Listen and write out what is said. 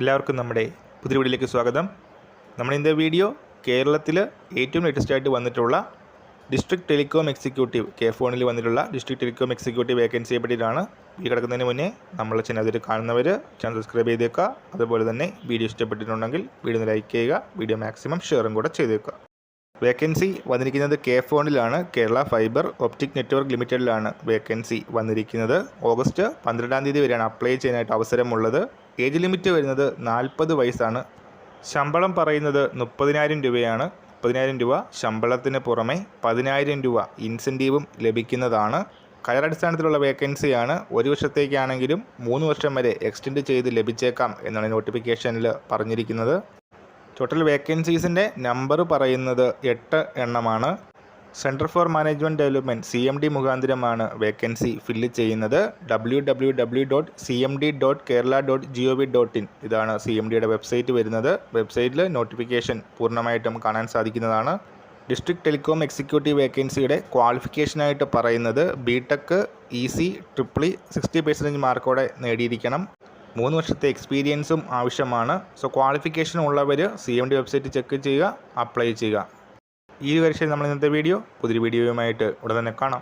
എല്ലാവർക്കും നമ്മുടെ പുതിയ വീഡിയോയിലേക്ക് സ്വാഗതം. നമ്മുടെ ഇന്നത്തെ വീഡിയോ കേരളത്തിൽ ഏറ്റവും ലേറ്റസ്റ്റ് ആയിട്ട് വന്നിട്ടുള്ള ഡിസ്ട്രിക്ട് ടെലികോം എക്സിക്യൂട്ടീവ് കെ ഫോണിൽ വന്നിട്ടുള്ള ഡിസ്ട്രിക്ട് ടെലികോം എക്സിക്യൂട്ടീവ് വേക്കൻസിയെ പറ്റിയിട്ടാണ് ഈ കിടക്കുന്നതിന് മുന്നേ നമ്മൾ ചാനൽ അതിൽ കാണുന്നവർ ചാനൽ സബ്സ്ക്രൈബ് ചെയ്തേക്കുക. അതുപോലെ തന്നെ വീഡിയോ ഇഷ്ടപ്പെട്ടിട്ടുണ്ടെങ്കിൽ വീഡിയോ ലൈക്ക് ചെയ്യുക. വീഡിയോ മാക്സിമം ഷെയറും കൂടെ ചെയ്തേക്കുക. വേക്കൻസി വന്നിരിക്കുന്നത് കെ ഫോണിലാണ്. കേരള ഫൈബർ ഒപ്റ്റിക് നെറ്റ്വർക്ക് ലിമിറ്റഡിലാണ് വേക്കൻസി വന്നിരിക്കുന്നത്. ഓഗസ്റ്റ് പന്ത്രണ്ടാം തീയതി വരെയാണ് അപ്ലൈ ചെയ്യാനായിട്ട് അവസരമുള്ളത്. ഏജ് ലിമിറ്റ് വരുന്നത് നാൽപ്പത് വയസ്സാണ്. ശമ്പളം പറയുന്നത് മുപ്പതിനായിരം രൂപയാണ്. മുപ്പതിനായിരം രൂപ ശമ്പളത്തിന് പുറമെ പതിനായിരം രൂപ ഇൻസെന്റീവും ലഭിക്കുന്നതാണ്. കയർ അടിസ്ഥാനത്തിലുള്ള വേക്കൻസിയാണ്. ഒരു വർഷത്തേക്കാണെങ്കിലും മൂന്ന് വർഷം വരെ എക്സ്റ്റെൻഡ് ചെയ്ത് ലഭിച്ചേക്കാം എന്നാണ് നോട്ടിഫിക്കേഷനിൽ പറഞ്ഞിരിക്കുന്നത്. ടോട്ടൽ വേക്കൻസീസിന്റെ നമ്പർ പറയുന്നത് എട്ട് എണ്ണമാണ്. Centre for management development C M D മുഖാന്തരമാണ് vacancy fill ചെയ്യുന്നത്. W W W dot C M D dot Kerala dot G O V dot in ഇതാണ് സി എം ഡിയുടെ വെബ്സൈറ്റ് വരുന്നത് വെബ്സൈറ്റിൽ നോട്ടിഫിക്കേഷൻ പൂർണമായിട്ടും കാണാൻ സാധിക്കുന്നതാണ്. ഡിസ്ട്രിക്ട് ടെലികോം എക്സിക്യൂട്ടീവ് വേക്കൻസിയുടെ ക്വാളിഫിക്കേഷനായിട്ട് പറയുന്നത് B tech E C triple E sixty percentage മാർക്കോടെ നേടിയിരിക്കണം. മൂന്ന് വർഷത്തെ എക്സ്പീരിയൻസും ആവശ്യമാണ്. സോ ക്വാളിഫിക്കേഷൻ ഉള്ളവർ C M D website check ചെയ്യുക അപ്ലൈ ചെയ്യുക. ഈ ഒരു നമ്മൾ ഇന്നത്തെ വീഡിയോ പുതിയൊരു വീഡിയോയുമായിട്ട് ഉടൻ തന്നെ കാണാം.